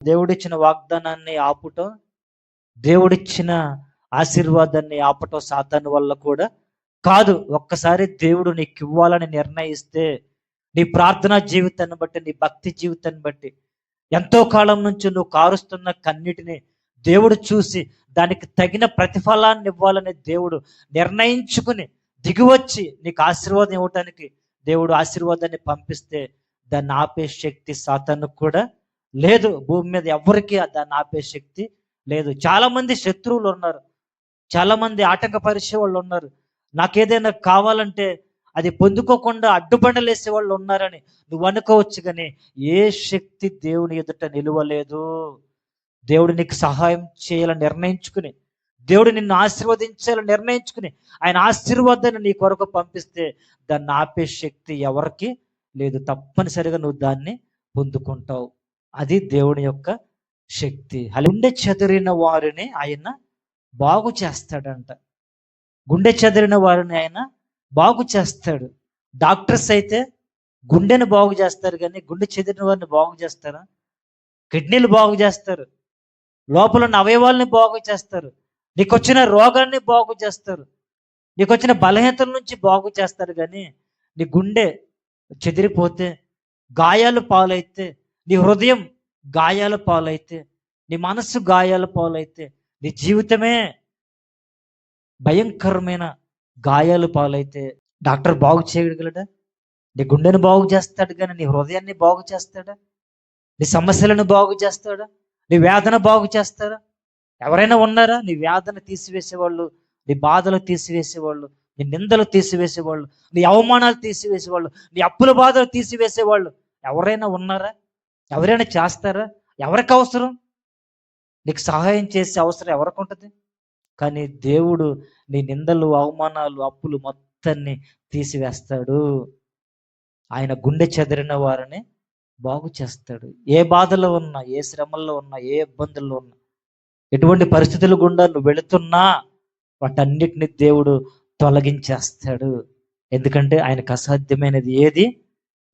దేవుడిచ్చిన వాగ్దానాన్ని ఆపుటం దేవుడిచ్చిన ఆశీర్వాదాన్ని ఆపటం సాతాను వల్ల కూడా కాదు. ఒక్కసారి దేవుడు నీకు ఇవ్వాలని నిర్ణయిస్తే నీ ప్రార్థనా జీవితాన్ని బట్టి నీ భక్తి జీవితాన్ని బట్టి ఎంతో కాలం నుంచి నువ్వు కారుస్తున్న కన్నిటిని దేవుడు చూసి దానికి తగిన ప్రతిఫలాన్ని ఇవ్వాలని దేవుడు నిర్ణయించుకుని దిగివచ్చి నీకు ఆశీర్వాదం ఇవ్వటానికి దేవుడు ఆశీర్వాదాన్ని పంపిస్తే దాన్ని ఆపే శక్తి సాతానుకు కూడా లేదు భూమి మీద ఎవరికి దాన్ని ఆపే శక్తి లేదు. చాలా మంది శత్రువులు ఉన్నారు. చాలా మంది ఆటంకపరిచే వాళ్ళు ఉన్నారు. నాకేదైనా కావాలంటే అది పొందుకోకుండా అడ్డుబండలేసే వాళ్ళు ఉన్నారని నువ్వు అనుకోవచ్చు కానీ ఏ శక్తి దేవుని ఎదుట నిలువలేదు. దేవుడు నీకు సహాయం చేయాలని నిర్ణయించుకుని దేవుడు నిన్ను ఆశీర్వదించాలని నిర్ణయించుకుని ఆయన ఆశీర్వాదాన్ని నీ కొరకు పంపిస్తే దాన్ని ఆపే శక్తి ఎవరికి లేదు. తప్పనిసరిగా నువ్వు దాన్ని పొందుకుంటావు. అది దేవుని యొక్క శక్తి. గుండె చెదిరిన వారిని ఆయన బాగు చేస్తాడంట. గుండె చెదిరిన వారిని ఆయన బాగు చేస్తాడు. డాక్టర్స్ అయితే గుండెను బాగు చేస్తారు కానీ గుండె చెదిరిన వారిని బాగు చేస్తారా? కిడ్నీలు బాగు చేస్తారు. లోపల ఉన్న అవయవాల్ని బాగు చేస్తారు. నీకు వచ్చిన రోగాన్ని బాగు చేస్తారు. నీకు వచ్చిన బలహీనతల నుంచి బాగు చేస్తారు కానీ నీ గుండె చెదిరిపోతే గాయాలు పాలైతే నీ హృదయం గాయాల పాలైతే నీ మనస్సు గాయాల పాలైతే నీ జీవితమే భయంకరమైన గాయాలు పాలైతే డాక్టర్ బాగు చేయగలడా? నీ గుండెను బాగు చేస్తాడు కానీ నీ హృదయాన్ని బాగు చేస్తాడా? నీ సమస్యలను బాగు చేస్తాడా? నీ వేదన బాగు చేస్తారా ఎవరైనా ఉన్నారా? నీ వేదన తీసివేసేవాళ్ళు నీ బాధలు తీసివేసేవాళ్ళు నీ నిందలు తీసివేసేవాళ్ళు నీ అవమానాలు తీసివేసేవాళ్ళు నీ అప్పుల బాధలు తీసివేసేవాళ్ళు ఎవరైనా ఉన్నారా? ఎవరైనా చేస్తారా? ఎవరికి అవసరం? నీకు సహాయం చేసే అవసరం ఎవరికి ఉంటుంది? కానీ దేవుడు నీ నిందలు అవమానాలు అప్పులు మొత్తాన్ని తీసివేస్తాడు. ఆయన గుండె చెదిరిన వారిని బాగు చేస్తాడు. ఏ బాధలో ఉన్నా ఏ శ్రమల్లో ఉన్నా ఏ ఇబ్బందుల్లో ఉన్నా ఎటువంటి పరిస్థితులు గుండా నువ్వు వెళుతున్నా వాటన్నిటిని దేవుడు తొలగించేస్తాడు. ఎందుకంటే ఆయనకు అసాధ్యమైనది ఏది?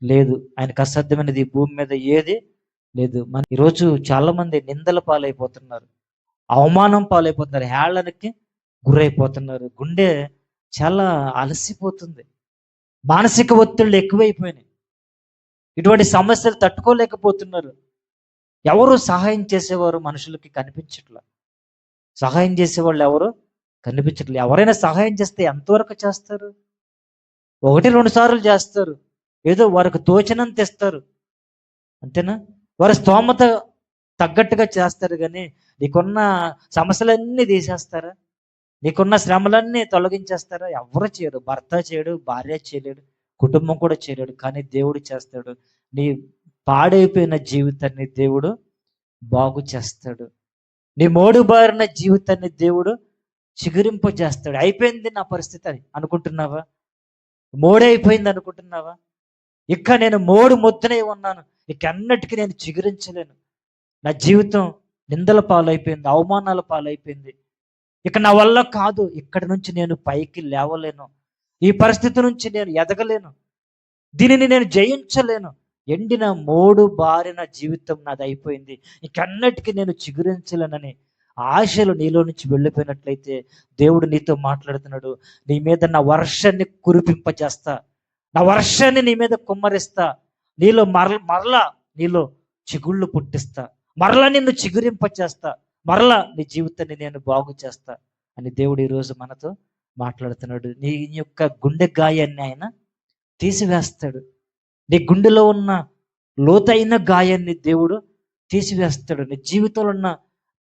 లేదు. ఆయనకు అసాధ్యమైనది భూమి మీద ఏది లేదు. మన ఈరోజు చాలా మంది నిందల పాలైపోతున్నారు. అవమానం పాలైపోతున్నారు. హేళనకి గురైపోతున్నారు. గుండె చాలా అలసిపోతుంది. మానసిక ఒత్తిళ్ళు ఎక్కువైపోయినాయి. ఇటువంటి సమస్యలు తట్టుకోలేకపోతున్నారు. ఎవరు సహాయం చేసేవారు మనుషులకి కనిపించట్లా? సహాయం చేసేవాళ్ళు ఎవరు కనిపించట్లేదు ఎవరైనా సహాయం చేస్తే ఎంతవరకు చేస్తారు? ఒకటి రెండు సార్లు చేస్తారు. ఏదో వారికి తోచినంత ఇస్తారు అంతేనా? వారి స్తోమత తగ్గట్టుగా చేస్తారు కానీ నీకున్న సమస్యలన్నీ తీసేస్తారా? నీకున్న శ్రమలన్నీ తొలగించేస్తారా? ఎవరు చేయరు. భర్త చేయడు భార్య చేయలేడు కుటుంబం కూడా చేయలేడు. కానీ దేవుడు చేస్తాడు. నీ పాడైపోయిన జీవితాన్ని దేవుడు బాగు చేస్తాడు. నీ మోడు బారిన జీవితాన్ని దేవుడు చిగురింప చేస్తాడు అయిపోయింది నా పరిస్థితి అని అనుకుంటున్నావా? మోడైపోయింది అనుకుంటున్నావా? ఇక నేను మోడు మొత్తనే ఉన్నాను. ఇక అన్నిటికీ నేను చిగురించలేను. నా జీవితం నిందల పాలైపోయింది అవమానాల పాలైపోయింది. ఇక నా వల్ల కాదు ఇక్కడి నుంచి నేను పైకి లేవలేను. ఈ పరిస్థితి నుంచి నేను ఎదగలేను. దీనిని నేను జయించలేను. ఎండిన మోడు బారిన జీవితం నాది అయిపోయింది. ఇకన్నటికీ నేను చిగురించలేనని ఆశలు నీలో నుంచి వెళ్ళిపోయినట్లయితే దేవుడు నీతో మాట్లాడుతున్నాడు. నీ మీద నా వర్షాన్ని కురిపింపజేస్తా. నా వర్షాన్ని నీ మీద కుమ్మరిస్తా. నీలో మరల మరలా నీలో చిగుళ్ళు పుట్టిస్తా. మరలా నిన్ను చిగురింపచేస్తా. మరలా నీ జీవితాన్ని నేను బాగు చేస్తా అని దేవుడు ఈరోజు మనతో మాట్లాడుతున్నాడు. నీ యొక్క గుండె గాయాన్ని ఆయన తీసివేస్తాడు. నీ గుండెలో ఉన్న లోతైన గాయాన్ని దేవుడు తీసివేస్తాడు. నీ జీవితంలో ఉన్న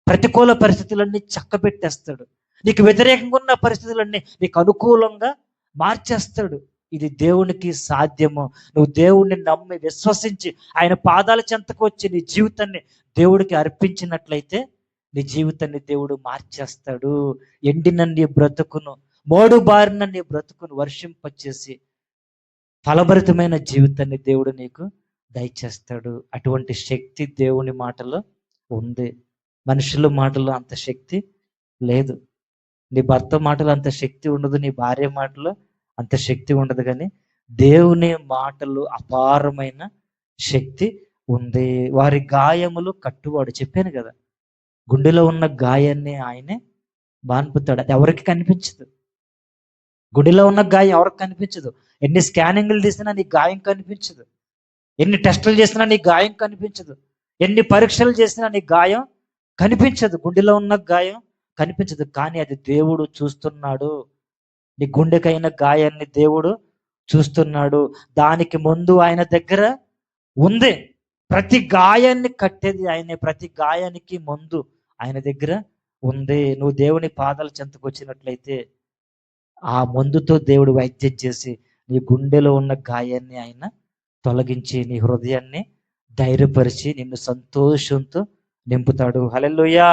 ప్రతికూల పరిస్థితులన్నీ చక్కబెట్టేస్తాడు. నీకు వ్యతిరేకంగా ఉన్న పరిస్థితులన్నీ నీకు అనుకూలంగా మార్చేస్తాడు. ఇది దేవునికి సాధ్యము. నువ్వు దేవుణ్ణి నమ్మి విశ్వసించి ఆయన పాదాల చెంతకు వచ్చి నీ జీవితాన్ని దేవుడికి అర్పించినట్లయితే నీ జీవితాన్ని దేవుడు మార్చేస్తాడు. ఎండిన నీ బ్రతుకును మోడు బారిన నీ బ్రతుకును వర్షింపచేసి ఫలభరితమైన జీవితాన్ని దేవుడు నీకు దయచేస్తాడు. అటువంటి శక్తి దేవుని మాటలో ఉంది. మనుషుల మాటలో అంత శక్తి లేదు. నీ భర్త మాటలో అంత శక్తి ఉండదు. నీ భార్య మాటలో అంత శక్తి ఉండదు కానీ దేవుని మాటలు అపారమైన శక్తి ఉంది. వారి గాయములు కట్టువాడు. చెప్పాను కదా గుండెలో ఉన్న గాయాన్ని ఆయనే బాన్పుతాడు అది ఎవరికి కనిపించదు. గుడిలో ఉన్న గాయం ఎవరికి కనిపించదు. ఎన్ని స్కానింగ్లు తీసినా నీ గాయం కనిపించదు. ఎన్ని టెస్టులు చేసినా నీ గాయం కనిపించదు. ఎన్ని పరీక్షలు చేసినా నీ గాయం కనిపించదు. గుండెలో ఉన్న గాయం కనిపించదు. కానీ అది దేవుడు చూస్తున్నాడు. నీ గుండెకైన గాయాన్ని దేవుడు చూస్తున్నాడు. దానికి ముందు ఆయన దగ్గర ఉంది. ప్రతి గాయాన్ని కట్టేది ఆయనే. ప్రతి గాయానికి ముందు ఆయన దగ్గర ఉంది. నువ్వు దేవుని పాదాల చెంతకు వచ్చినట్లయితే ఆ మందుతో దేవుడు వైద్యం చేసి నీ గుండెలో ఉన్న గాయాన్ని ఆయన తొలగించి నీ హృదయాన్ని ధైర్యపరిచి నిన్ను సంతోషంతో నింపుతాడు. హలెల్లుయా!